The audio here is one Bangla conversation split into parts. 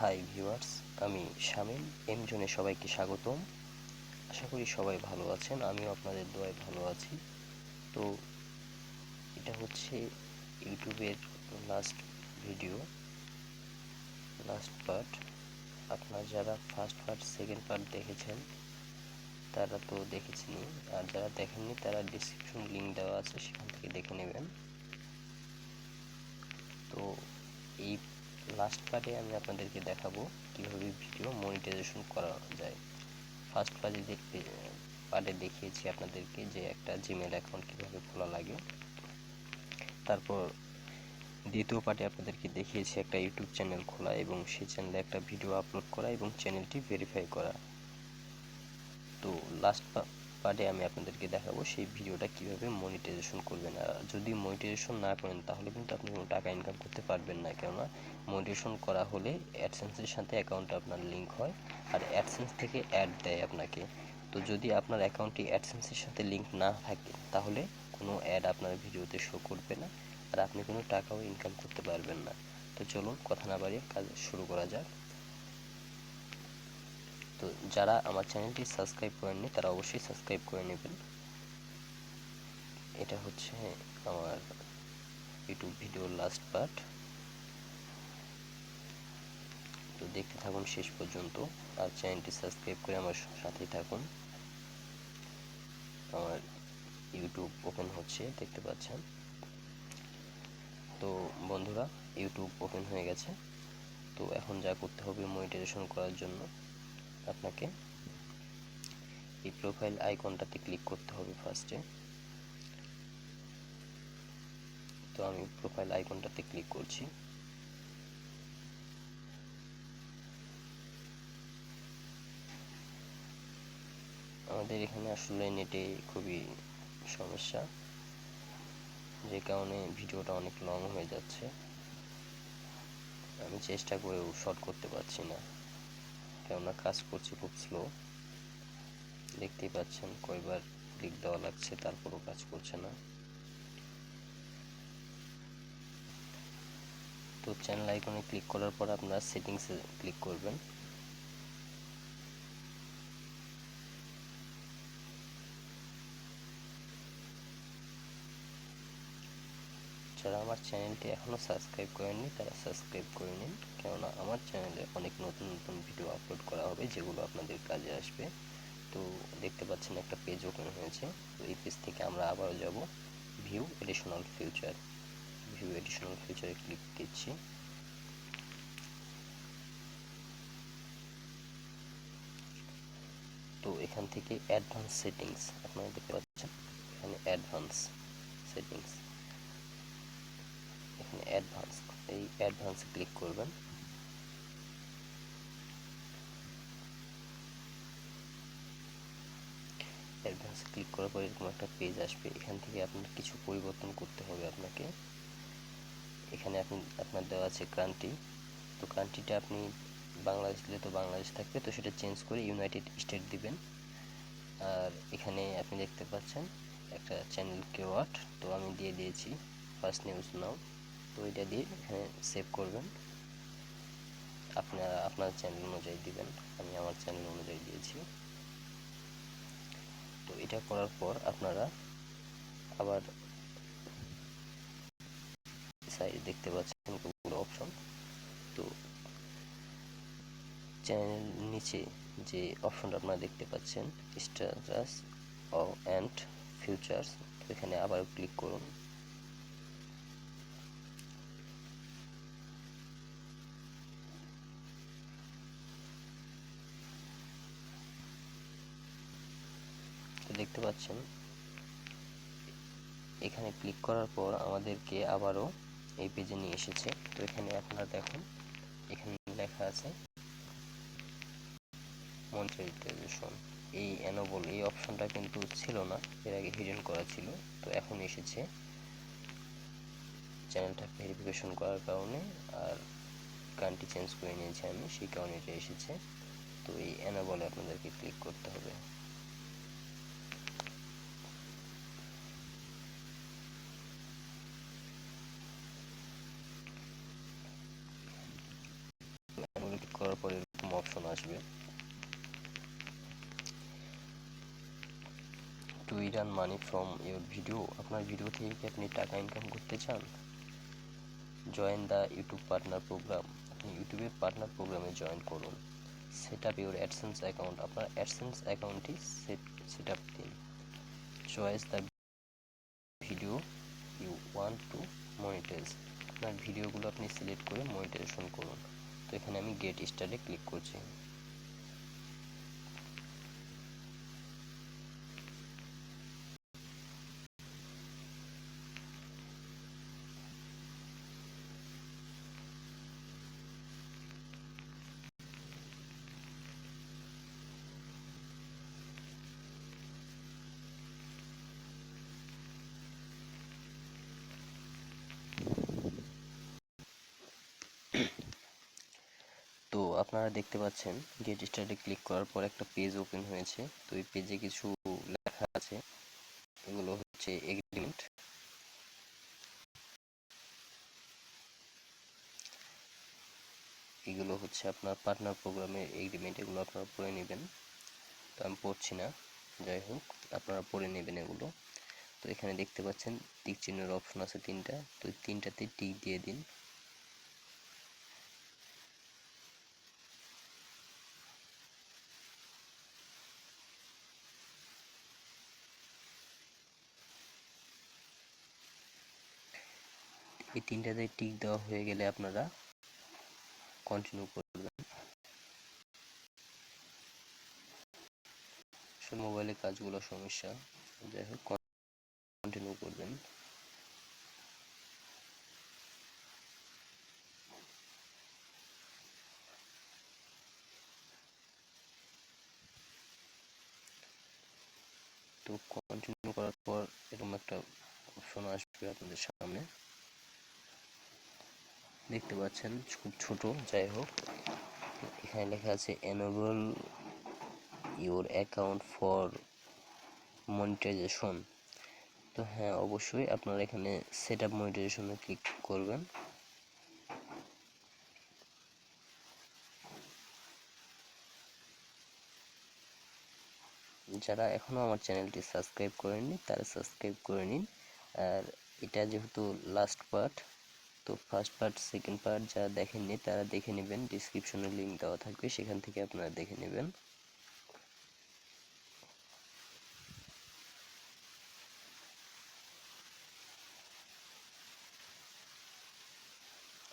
হাই ভিউয়ার্স আমি শামিম। এম জোনে সবাইকে স্বাগতম। আশা করি সবাই ভালো আছেন। আমিও আপনাদের দোয়ায় ভালো আছি। তো এটা হচ্ছে ইউটিউবের লাস্ট ভিডিও লাস্ট পার্ট আপনারা যারা ফার্স্ট পার্ট সেকেন্ড পার্ট দেখেছেন, তারা তো দেখেছেনই। আর যারা দেখেননি, তারা ডিসক্রিপশন লিঙ্ক দেওয়া আছে, সেখান থেকে দেখে নেবেন। তো এই লাস্ট পার্টে আমি আপনাদেরকে দেখাবো কীভাবে ভিডিও মনিটাইজেশন করা যায়। ফার্স্ট পার্টে দেখতে পার্টে দেখিয়েছি আপনাদেরকে যে একটা জিমেল অ্যাকাউন্ট কীভাবে খোলা লাগে। তারপর দ্বিতীয় পার্টে আপনাদেরকে দেখিয়েছি একটা ইউটিউব চ্যানেল খোলা এবং সেই চ্যানেলে একটা ভিডিও আপলোড করা এবং চ্যানেলটি ভেরিফাই করা। তো লাস্ট পার্টে আমি আপনাদেরকে দেখাবো সেই ভিডিওটা কীভাবে মনিটাইজেশন করবেন। আর যদি মনিটাইজেশন না করেন, তাহলে কিন্তু আপনি কোনো টাকা ইনকাম করতে পারবেন না। কেননা মনিটাইজেশন করা হলে অ্যাডসেন্সের সাথে অ্যাকাউন্টে আপনার লিঙ্ক হয়, আর অ্যাডসেন্স থেকে অ্যাড দেয় আপনাকে। তো যদি আপনার অ্যাকাউন্টটি অ্যাডসেন্সের সাথে লিঙ্ক না থাকে, তাহলে কোনো অ্যাড আপনার ভিডিওতে শো করবে না, আর আপনি কোনো টাকাও ইনকাম করতে পারবেন না। তো চলুন, কথা না বাড়িয়ে কাজ শুরু করা যাক। তো যারা আমার চ্যানেলটি সাবস্ক্রাইব করেননি, তারা অবশ্যই সাবস্ক্রাইব করে নেবেন। এটা হচ্ছে আমার ইউটিউব ভিডিওর লাস্ট পার্ট তো দেখতে থাকুন শেষ পর্যন্ত, আর চ্যানেলটি সাবস্ক্রাইব করে আমার সাথেই থাকুন। আমার ইউটিউব ওপেন হচ্ছে, দেখতে পাচ্ছেন। তো বন্ধুরা ইউটিউব ওপেন হয়ে গেছে। তো এখন যা করতে হবে মনিটাইজেশন করার জন্য আপনাকে। এই প্রোফাইল আইকনটাতে ক্লিক করতে হবে ফার্স্টে তো আমি প্রোফাইল আইকনটাতে ক্লিক করছি। আমাদের এখানে আসলে নেটে খুবই সমস্যা, যে কারণে ভিডিওটা অনেক লং হয়ে যাচ্ছে। আমি চেষ্টা করেও শর্ট করতে পারছি না। কেননা কাজ করছি খুব স্লো দেখতেই পাচ্ছেন কয়বার ক্লিক দেওয়া লাগছে, তারপরও কাজ করছে না। তো চ্যানেল আইকনে ক্লিক করার পর আপনারা সেটিংসে ক্লিক করবেন। যারা আমার চ্যানেলটি এখনও সাবস্ক্রাইব করেননি, তারা সাবস্ক্রাইব করে নিন। কেননা আমার চ্যানেলে অনেক নতুন নতুন ভিডিও আপলোড করা হবে, যেগুলো আপনাদের কাজে আসবে। তো দেখতে পাচ্ছেন একটা পেজ ওপেন হয়েছে। তো এই পেজ থেকে আমরা আবারও যাব view additional future view additional ফিউচারে ক্লিক দিচ্ছি তো এখান থেকে অ্যাডভান্স সেটিংস আপনারা দেখতে পাচ্ছেন? এখানে অ্যাডভান্স সেটিংস এখানে অ্যাডভান্স, এই অ্যাডভান্স ক্লিক করবেন। অ্যাডভান্স ক্লিক করার পর এরকম একটা পেজ আসবে। এখান থেকে আপনার কিছু পরিবর্তন করতে হবে আপনাকে। এখানে আপনি, আপনার দেওয়া আছে কান্ট্রি তো কান্ট্রিটা আপনি বাংলাদেশ দিলে তো বাংলাদেশ থাকবে। তো সেটা চেঞ্জ করে ইউনাইটেড স্টেট দিবেন। আর এখানে আপনি দেখতে পাচ্ছেন একটা চ্যানেল কেওয়াট তো আমি দিয়ে দিয়েছি। ফার্স্ট নিউজ নাও তো এটা দিয়ে সেভ করবেন। আপনারা, আপনার চ্যানেল অনুযায়ী দিবেন। আমি আমার চ্যানেল অনুযায়ী দিয়েছি। তো এটা করার পর আপনারা আবার সাইডে দেখতে পাচ্ছেন কতগুলো অপশন তো চ্যানেল নিচে যে অপশনটা আপনারা দেখতে পাচ্ছেন স্ট্যাটাস অ্যান্ড ফিউচার্স এখানে আবার ক্লিক করুন। দেখতে পাচ্ছেন। এখানে ক্লিক করার পর আমাদেরকে আবারও এই পেজে নিয়ে এসেছে। তো এখানে আপনারা দেখুন, এখানে লেখা আছে মনিটাইজেশন এই অ্যানোবল এই অপশনটা কিন্তু ছিল না, এর আগে হিডেন করা ছিল। তো এখন এসেছে চ্যানেলটা ভেরিফিকেশন করার কারণে আর গানটি চেঞ্জ করে নিয়েছি আমি, সেই কারণে এটা এসেছে। তো এই অ্যানোবলে আপনাদেরকে ক্লিক করতে হবে। করার পর এরকম অপশন আসবে to earn money from your video আপনার ভিডিও থেকে কি আপনি টাকা ইনকাম করতে চান join the YouTube partner programme আপনি ইউটিউবের পার্টনার প্রোগ্রামে জয়েন করুন set up your AdSense account আপনার অ্যাডসেন্স অ্যাকাউন্টটি সেট সেট আপ দিন choice the video you want to monetise আপনার ভিডিওগুলো আপনি সিলেক্ট করে মনিটাইজেশন করুন তো এখানে আমি গেট স্টার্টে ক্লিক করছি। আপনারা দেখতে পাচ্ছেন গেট স্টার্টে ক্লিক করার পর একটা পেজ ওপেন হয়েছে। তো এই পেজে কিছু লেখা আছে। এগুলো হচ্ছে এগ্রিমেন্ট এগুলো হচ্ছে আপনার পার্টনার প্রোগ্রামের এগ্রিমেন্ট এগুলো আপনারা পড়ে নেবেন। তো আমি পড়ছি না, যাই হোক, আপনারা পড়ে নেবেন এগুলো। তো এখানে দেখতে পাচ্ছেন টিক চিহ্নের অপশন আছে তিনটা। তো তিনটাতে টিক দিয়ে দিন। এই তিনটাতে টিক দেওয়া হয়ে গেলে আপনারা কন্টিনিউ করবেন। মোবাইলে কাজগুলো সমস্যা। যাই হোক কন্টিনিউ করবেন। তো কন্টিনিউ করার পর এরকম একটা অপশন আসবে আপনাদের সামনে। দেখতে পাচ্ছেন, খুব ছোট, যাই হোক। এখানে লেখা আছে enable your account for monetisation তো হ্যাঁ অবশ্যই আপনারা এখানে সেট আপ মনিটাইজেশনে ক্লিক করবেন। যারা এখনও আমার চ্যানেলটি সাবস্ক্রাইব করেননি, তারা সাবস্ক্রাইব করে নিন। আর এটা যেহেতু লাস্ট পার্ট তো ফার্স্ট পার্ট সেকেন্ড পার্ট যারা দেখেননি তারা দেখে নেবেন। ডিসক্রিপশনে লিঙ্ক দেওয়া থাকবে, সেখান থেকে আপনারা দেখে নেবেন।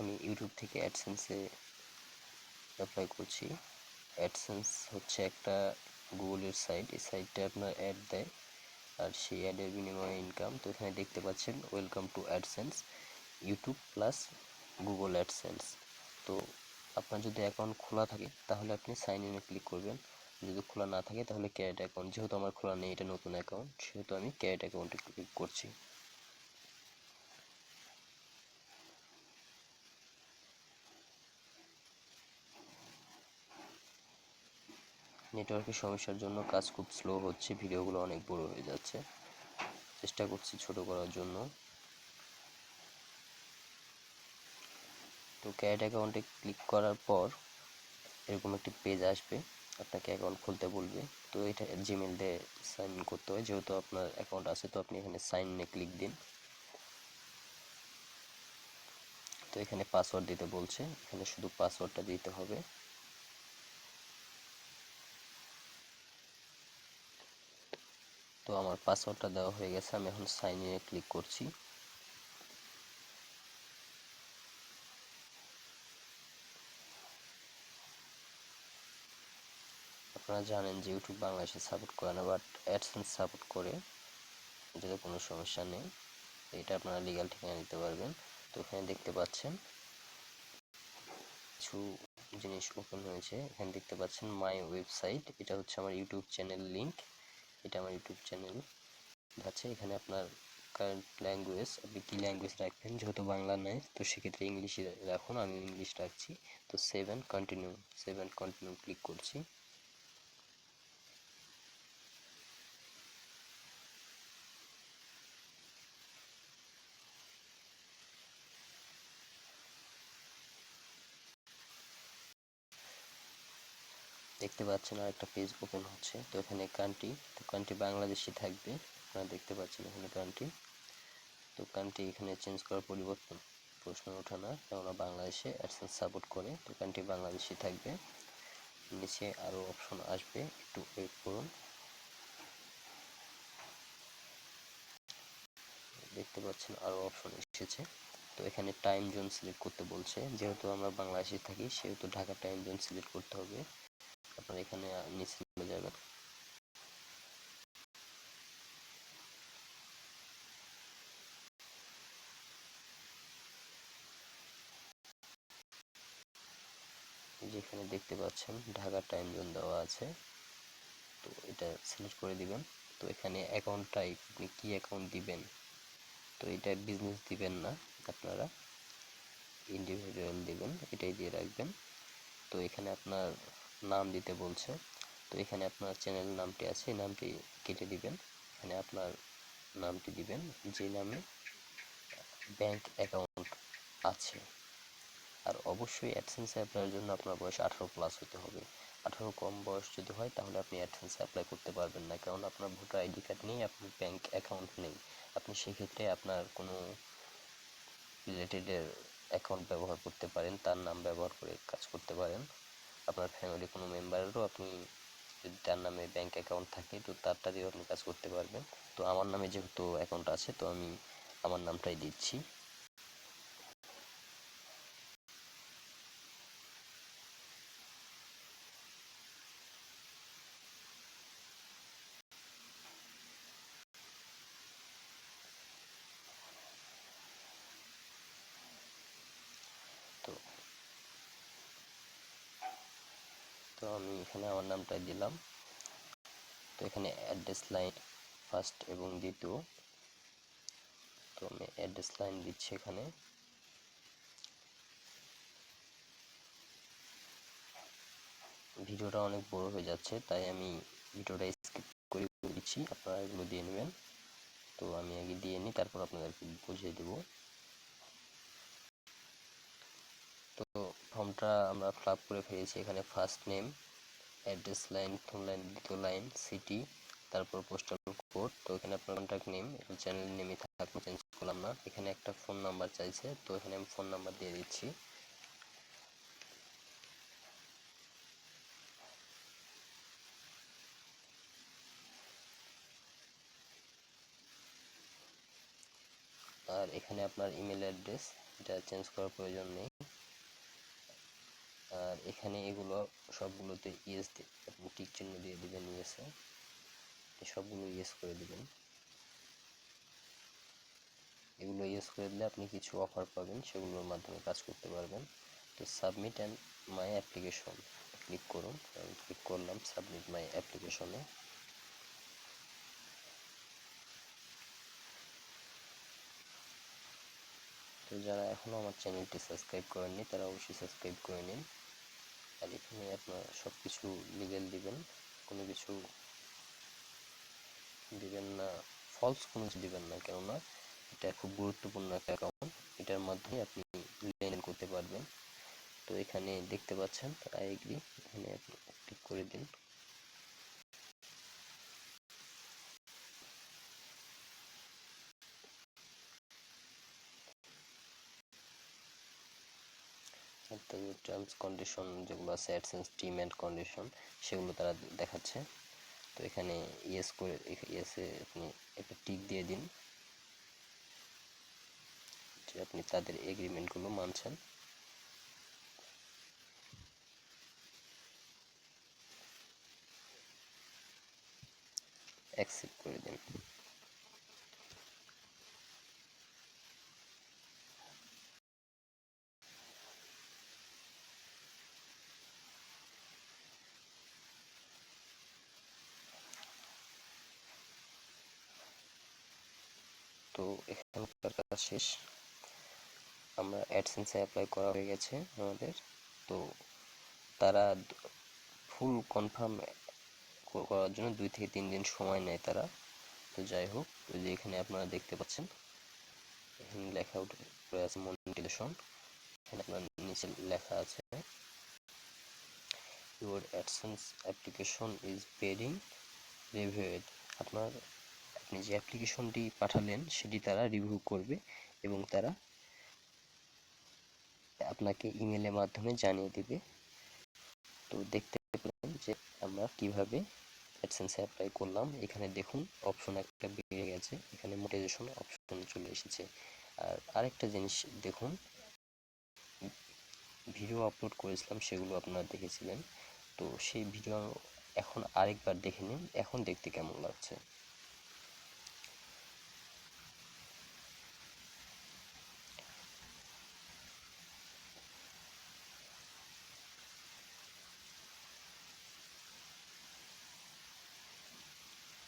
আমি ইউটিউব থেকে অ্যাডসেন্সে অ্যাপ্লাই করছি। অ্যাডসেন্স হচ্ছে একটা গুগলের সাইট এই সাইটটা আপনার অ্যাড দেয়। আর সেই অ্যাডের বিনিময়ে ইনকাম তো এখানে দেখতে পাচ্ছেন welcome to AdSense YouTube plus Google AdSense তো আপনার যদি অ্যাকাউন্ট খোলা থাকে, তাহলে আপনি সাইন ইনে ক্লিক করবেন। যদি খোলা না থাকে, তাহলে ক্যারেট অ্যাকাউন্ট যেহেতু আমার খোলা নেই, এটা নতুন অ্যাকাউন্ট সেহেতু আমি ক্যারেট অ্যাকাউন্টে ক্লিক করছি। নেটওয়ার্কের সমস্যার জন্য কাজ খুব স্লো হচ্ছে ভিডিওগুলো অনেক বড় হয়ে যাচ্ছে। চেষ্টা করছি ছোট করার জন্য। তো ক্যারেট অ্যাকাউন্টে ক্লিক করার পর এরকম একটি পেজ আসবে। আপনাকে অ্যাকাউন্ট খুলতে বলবে। তো এটা জিমেল দিয়ে সাইন ইন করতে হয় যেহেতু আপনার অ্যাকাউন্ট আছে, তো আপনি এখানে সাইন ইনে ক্লিক দিন। তো এখানে পাসওয়ার্ড দিতে বলছে। এখানে শুধু পাসওয়ার্ডটা দিতে হবে। তো আমার পাসওয়ার্ডটা দেওয়া হয়ে গেছে। আমি এখন সাইন ইনে ক্লিক করছি। আপনারা জানেন যে ইউটিউব বাংলাদেশে সাপোর্ট করে না বাট অ্যাডসেন্স সাপোর্ট করে, এটাতে কোনো সমস্যা নেই। এটা আপনারা লিগাল ঠিকানা দিতে পারবেন। তো এখানে দেখতে পাচ্ছেন কিছু জিনিস ওপেন হয়েছে। এখানে দেখতে পাচ্ছেন মাই ওয়েবসাইট এটা হচ্ছে আমার ইউটিউব চ্যানেল লিঙ্ক এটা আমার ইউটিউব চ্যানেল আছে এখানে আপনার কারেন্ট ল্যাঙ্গুয়েজ আপনি কী ল্যাঙ্গুয়েজ রাখবেন? যেহেতু বাংলা নেই, তো সেক্ষেত্রে ইংলিশে রাখুন, আমি ইংলিশ রাখছি। তো save and continue save and continue click করছি। দেখতে পাচ্ছেন আর একটা পেজ ওপেন হচ্ছে। তো এখানে কান্ট্রি তো কান্ট্রি বাংলাদেশি থাকবে। আপনারা দেখতে পাচ্ছেন এখানে কান্ট্রি তো কান্ট্রি এখানে চেঞ্জ করার পরিবর্তন, প্রশ্ন ওঠে না কেননা বাংলাদেশে অ্যাডসেন্স সাপোর্ট করে। তো কান্ট্রি বাংলাদেশি থাকবে। নিচে আরও অপশন আসবে, একটু ওয়েট করুন। দেখতে পাচ্ছেন আরও অপশন এসেছে। তো এখানে টাইম জোন সিলেক্ট করতে বলছে। যেহেতু আমরা বাংলাদেশে থাকি, সেহেতু ঢাকা টাইম জোন সিলেক্ট করতে হবে। আপনারা এখানে নিচে চলে যাবেন। যেখানে দেখতে পাচ্ছেন, ঢাকা টাইম জোন দেওয়া আছে। তো এটা সিলেক্ট করে দিবেন। তো এখানে অ্যাকাউন্ট টাইপ আপনি কী অ্যাকাউন্ট দিবেন? তো এটা বিজনেস দিবেন না আপনারা। ইন্ডিভিজুয়াল দিবেন, এটাই দিয়ে রাখবেন। তো এখানে আপনার নাম দিতে বলছে। তো এখানে আপনার চ্যানেল নামটি আছে, এই নামটি কেটে দিবেন। এখানে আপনার নামটি দিবেন, যে নামে ব্যাংক অ্যাকাউন্ট আছে। আর অবশ্যই অ্যাডসেন্সে অ্যাপ্লাইয়ের জন্য আপনার বয়স আঠারো প্লাস হতে হবে। আঠারো কম বয়স যদি হয়, তাহলে আপনি অ্যাডসেন্সে অ্যাপ্লাই করতে পারবেন না। কারণ আপনার ভোটার আইডি কার্ড নেই আপনার ব্যাংক অ্যাকাউন্ট নেই। আপনি সেক্ষেত্রে আপনার কোনো রিলেটেডের অ্যাকাউন্ট ব্যবহার করতে পারেন, তার নাম ব্যবহার করে কাজ করতে পারেন। আপনার ফ্যামিলি কোনো মেম্বারেরও আপনি যদি তার নামে ব্যাঙ্ক অ্যাকাউন্ট থাকে, তো তারটা দিয়েও আপনি কাজ করতে পারবেন। তো আমার নামে যেহেতু অ্যাকাউন্ট আছে, তো আমি আমার নামটাই দিচ্ছি তো তো আমি এখানে আমার নামটা দিলাম। তো এখানে অ্যাড্রেস লাইন ফার্স্ট এবং দ্বিতীয়। তো আমি অ্যাড্রেস লাইন দিচ্ছি এখানে। ভিডিওটা অনেক বড় হয়ে যাচ্ছে, তাই আমি ভিডিওটা স্কিপ করে দিচ্ছি। আপনারা এগুলো দিয়ে নেবেন। তো আমি আগে দিয়ে নিই, তারপর আপনাদেরকে বুঝিয়ে দেব তো ফর্মটা আমরা ফ্লাপ করে ফেলেছি। এখানে ফার্স্ট নেম অ্যাড্রেস লাইন প্রথম লাইন দ্বিতীয় লাইন সিটি তারপর পোস্টাল কোড তো এখানে আপনার কন্ট্যাক্ট নেম এটা চ্যানেল নেমই থাকবে চেঞ্জ করলাম না। এখানে একটা ফোন নাম্বার চাইছে, তো এখানে আমি ফোন নাম্বার দিয়ে দিচ্ছি। আর এখানে আপনার ইমেল অ্যাড্রেস এটা চেঞ্জ করার প্রয়োজন নেই। আর এখানে এগুলো সবগুলোতে ইয়েস আপনি টিক চিহ্ন দিয়ে দিবেন ইয়েসে। সবগুলো ইয়েস করে দিবেন। এগুলো ইয়েস করে দিলে আপনি কিছু অফার পাবেন, সেগুলোর মাধ্যমে কাজ করতে পারবেন। তো submit and my application, click করুন। ক্লিক করলাম সাবমিট মাই অ্যাপ্লিকেশনে। তো যারা এখনও আমার চ্যানেলটি সাবস্ক্রাইব করেননি, তারা অবশ্যই সাবস্ক্রাইব করে নিন। আর এখানে আপনার সব কিছু লিগেল দিবেন, কোনো কিছু দিবেন না ফলস কোনো কিছু দিবেন না, কেননা এটা খুব গুরুত্বপূর্ণ একটা অ্যাকাউন্ট এটার মাধ্যমে আপনি লেনদেন করতে পারবেন। তো এখানে দেখতে পাচ্ছেন আই এগ্রি এখানে আপনি ক্লিক করে দিন। টার্মস কন্ডিশন যেগুলো আছে অ্যাডসেন্স টিম অ্যান্ড কন্ডিশন সেগুলো তারা দেখাচ্ছে। তো এখানে ইয়েস করে ইয়েসে আপনি একটা টিক দিয়ে দিন। যে আপনি তাদের এগ্রিমেন্টগুলো মানছেন। অ্যাকসেপ্ট করে দিন। এখানকার কাজ শেষ। আমরা অ্যাডসেন্সে অ্যাপ্লাই করা হয়ে গেছে আমাদের। তো তারা ফুল কনফার্ম করার জন্য দুই থেকে তিন দিন সময় নেয় তারা। তো যাই হোক, ওই যে এখানে আপনারা দেখতে পাচ্ছেন। এখানে লেখা উঠে আছে মনিটাইজেশন এখানে আপনার নিচে লেখা আছে ইউর অ্যাডসেন্স অ্যাপ্লিকেশন ইজ বেরিং রিভিউড আপনার আপনি যে অ্যাপ্লিকেশনটি পাঠালেন, সেটি তারা রিভিউ করবে এবং তারা আপনাকে ইমেলের মাধ্যমে জানিয়ে দেবে। তো দেখতে পেলেন যে আমরা কীভাবে অ্যাডসেন্সে অ্যাপ্লাই করলাম। এখানে দেখুন অপশন একটা বেড়ে গেছে। এখানে মোটিভেশন অপশন চলে এসেছে। আর আরেকটা জিনিস দেখুন ভিডিও আপলোড করেছিলাম, সেগুলো আপনারা দেখেছিলেন। তো সেই ভিডিও এখন আরেকবার দেখে নিন। এখন দেখতে কেমন লাগছে।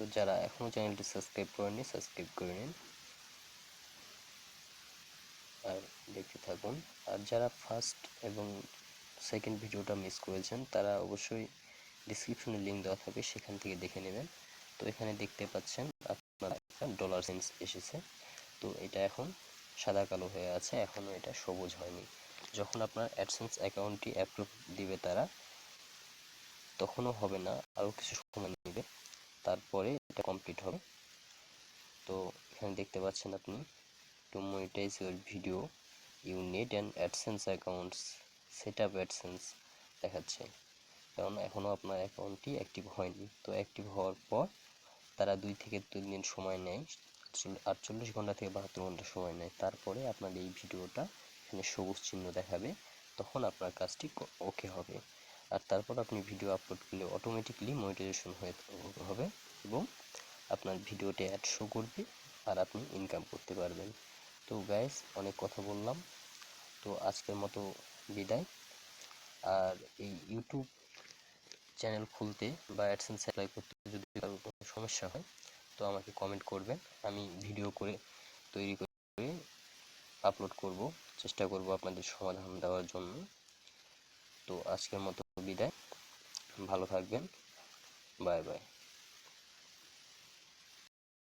তো যারা এখনও চ্যানেলটি সাবস্ক্রাইব করেনি সাবস্ক্রাইব করে নিন। আর দেখতে থাকুন। আর যারা ফার্স্ট এবং সেকেন্ড ভিডিওটা মিস করেছেন, তারা অবশ্যই ডিসক্রিপশনে লিঙ্ক দেওয়া থাকবে, সেখান থেকে দেখে নেবেন। তো এখানে দেখতে পাচ্ছেন, আপনার ডলার সেন্স এসেছে। তো এটা এখন সাদা কালো হয়ে আছে এখনও এটা সবুজ হয়নি। যখন আপনার অ্যাডসেন্স অ্যাকাউন্টটি অ্যাপ্রুভ দিবে তারা, তখনও হবে না, আরও কিছু সময় নেবে। তারপরে এটা কমপ্লিট হবে। তো এখানে দেখতে পাচ্ছেন আপনি to monetise your video you need an AdSense accounts set up AdSense দেখাচ্ছে। কারণ এখনও আপনার অ্যাকাউন্টটি অ্যাক্টিভ হয়নি। তো অ্যাক্টিভ হওয়ার পর তারা দুই থেকে তিন দিন সময় নেয় আটচল্লিশ ঘণ্টা থেকে বাহাত্তর ঘণ্টা সময় নেয়। তারপরে আপনার এই ভিডিওটা এখানে সবুজ চিহ্ন দেখাবে, তখন আপনার কাজটি ওকে হবে। আর তারপর আপনি ভিডিও আপলোড করলে অটোমেটিকলি মনিটাইজেশন হয়ে হবে এবং আপনার ভিডিওতে অ্যাড শো করবে আর আপনি ইনকাম করতে পারবেন। তো গাইস অনেক কথা বললাম। তো আজকের মতো বিদায়। আর এই ইউটিউব চ্যানেল খুলতে বা অ্যাডসেন্স অ্যাপ্লাই করতে যদি কোনো সমস্যা হয়, তো আমাকে কমেন্ট করবেন। আমি ভিডিও করে তৈরি করে আপলোড করব। চেষ্টা করব আপনাদের সমাধান দেওয়ার জন্য। তো আজকের মতো বিদায়। ভালো থাকবেন। Bye bye.